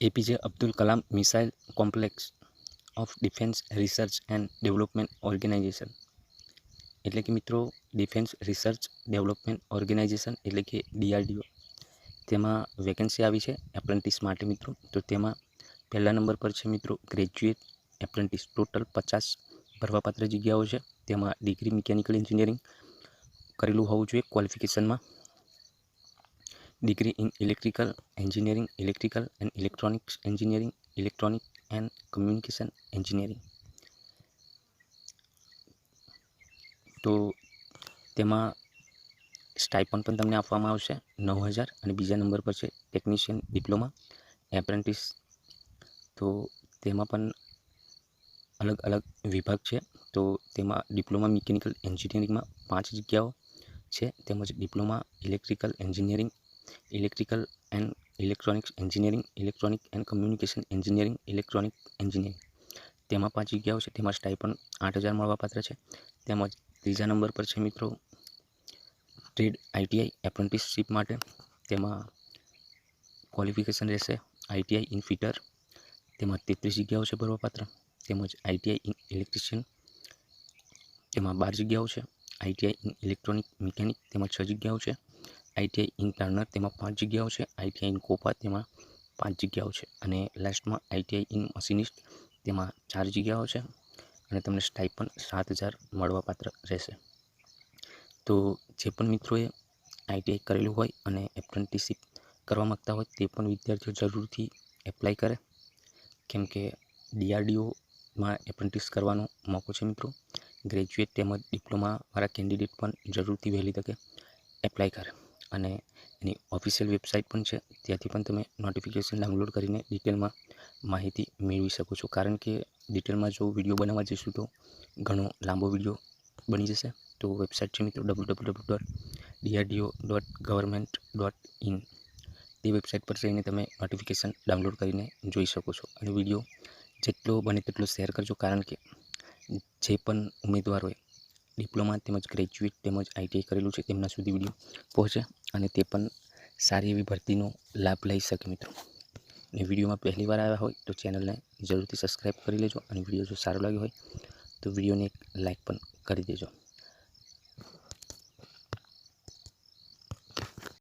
APJ Abdul Kalam missile complex of defence research and development organisation એટલે કે મિત્રો defence research development organisation એટલે કે ડીઆરડીઓ તેમાં વેકેન્સી આવી છે એપ્રેન્ટિસ માટે મિત્રો. તો તેમાં પહેલા નંબર પર છે મિત્રો ગ્રેજ્યુએટ એપ્રેન્ટિસ ટોટલ પચાસ ભરવાપાત્ર જગ્યાઓ છે. તેમાં ડિગ્રી મિકેનિકલ એન્જિનિયરિંગ કરેલું હોવું જોઈએ ક્વોલિફિકેશનમાં degree in electrical engineering electrical and electronics engineering electronic and communication engineering તો તેમાં સ્ટાઇપન પણ તમને આપવામાં આવશે નવ હજાર અને બીજા નંબર પર છે ટેકનિશિયન ડિપ્લોમા એપ્રેન્ટિસ તો તેમાં પણ અલગ અલગ વિભાગ છે. તો તેમાં ડિપ્લોમા મિકેનિકલ એન્જિનિયરિંગમાં પાંચ જગ્યાઓ છે. તેમજ diploma electrical engineering electrical and electronics engineering electronic and communication engineering electronic engineering તેમાં પાંચ જગ્યાઓ છે. તેમાં સ્ટાઇપન આઠ હજાર મળવાપાત્ર છે. તેમજ ત્રીજા નંબર પર છે મિત્રો ટ્રેડ આઈટીઆઈ એપ્રેન્ટિસશીપ માટે. તેમાં ક્વોલિફિકેશન રહેશે. આઈટીઆઈ ઇન ફિટર તેમાં તેત્રીસ જગ્યાઓ છે ભરવાપાત્ર તેમજ આઈટીઆઈ ઇન ઇલેક્ટ્રિશિયન તેમાં બાર જગ્યાઓ છે. આઈટીઆઈ ઇન ઇલેક્ટ્રોનિક મિકેનિક તેમાં છ જગ્યાઓ છે. આઈટીઆઈ ઇન ટર્નર તેમાં પાંચ જગ્યાઓ છે. આઈટીઆઈ ઇન કોપા તેમાં પાંચ જગ્યાઓ છે. અને લાસ્ટમાં આઈટીઆઈ ઇન મશીનિસ્ટ તેમાં ચાર જગ્યાઓ છે. અને તમને સ્ટાઇપન સાત હજાર મળવાપાત્ર રહેશે. તો જે પણ મિત્રોએ આઈટીઆઈ કરેલું હોય અને એપ્રેન્ટિસશીપ કરવા માગતા હોય તે પણ વિદ્યાર્થીઓ જરૂરથી એપ્લાય કરે. કેમ કે ડીઆરડીઓમાં એપ્રેન્ટિસ કરવાનો મોકો છે મિત્રો. ગ્રેજ્યુએટ તેમજ ડિપ્લોમા વાળા કેન્ડિડેટ પણ જરૂરથી વહેલી તકે એપ્લાય કરે. અને એની ઓફિશિયલ વેબસાઇટ પણ છે. ત્યાંથી પણ તમે નોટિફિકેશન ડાઉનલોડ કરીને ડિટેલમાં માહિતી મેળવી શકો છો. કારણ કે ડિટેલમાં જો વીડિયો બનાવવા જઈશું તો ઘણો લાંબો વીડિયો બની જશે. તો વેબસાઇટ છે મિત્રો W W W dot DRDO dot government dot in તે વેબસાઇટ પર જઈને તમે નોટિફિકેશન ડાઉનલોડ કરીને જોઈ શકો છો. અને વીડિયો જેટલો બને તેટલો શેર કરજો. કારણ કે જે પણ ઉમેદવારોએ ડિપ્લોમા તેમજ ગ્રેજ્યુએટ તેમજ આઈટીઆઈ કરેલું છે, તેમના સુધી વીડિયો પહોંચે અને તે પણ સારી એવી ભરતીનો લાભ લઈ શકે મિત્રો. અને વિડીયોમાં પહેલી વાર આવ્યા હોય તો ચેનલને જરૂરથી સબસ્ક્રાઈબ કરી લેજો અને વીડિયો જો સારો લાગ્યો હોય તો વિડીયોને એક લાઇક પણ કરી દેજો.